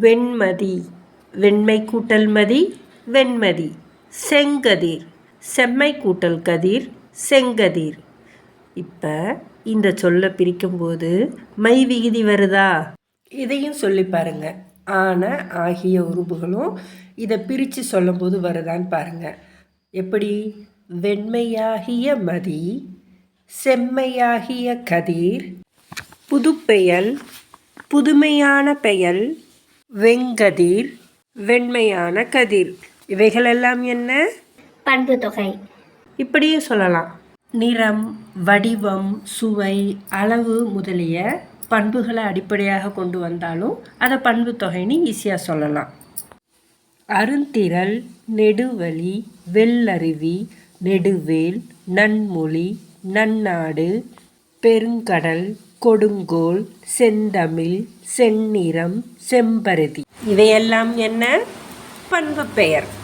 வெண்மதி. வெண்மை கூட்டல் மதி வெண்மதி. செங்கதிர். செம்மை கூட்டல் கதிர் செங்கதிர். இப்போ இந்த சொல்லை பிரிக்கும்போது மை விகுதி வருதா? இதையும் சொல்லி பாருங்க. ஆன ஆகிய உருபுகளும் இதை பிரித்து சொல்லும்போது வருதான்னு பாருங்க. எப்படி? வெண்மையாகிய மதி செம்மையாகிய கதிர். புதுப்பெயல் புதுமையான பெயல் வெங்கதிர் வெண்மையான கதிர். இவைகளெல்லாம் என்ன? பண்பு தொகை. இப்படியும் சொல்லலாம். நிறம் வடிவம் சுவை அளவு முதலிய பண்புகளை அடிப்படையாக கொண்டு வந்தாலும் அதை பண்பு தொகைன்னு ஈஸியாக சொல்லலாம். அருந்திரல் நெடுவழி வெள்ளருவி நெடுவேல் நன்மொழி நன்னாடு பெருங்கடல் கொடுங்கோல் செந்தமிழ் செந்நிறம் செம்பருதி. இவையெல்லாம் என்ன? பண்பு பெயர்.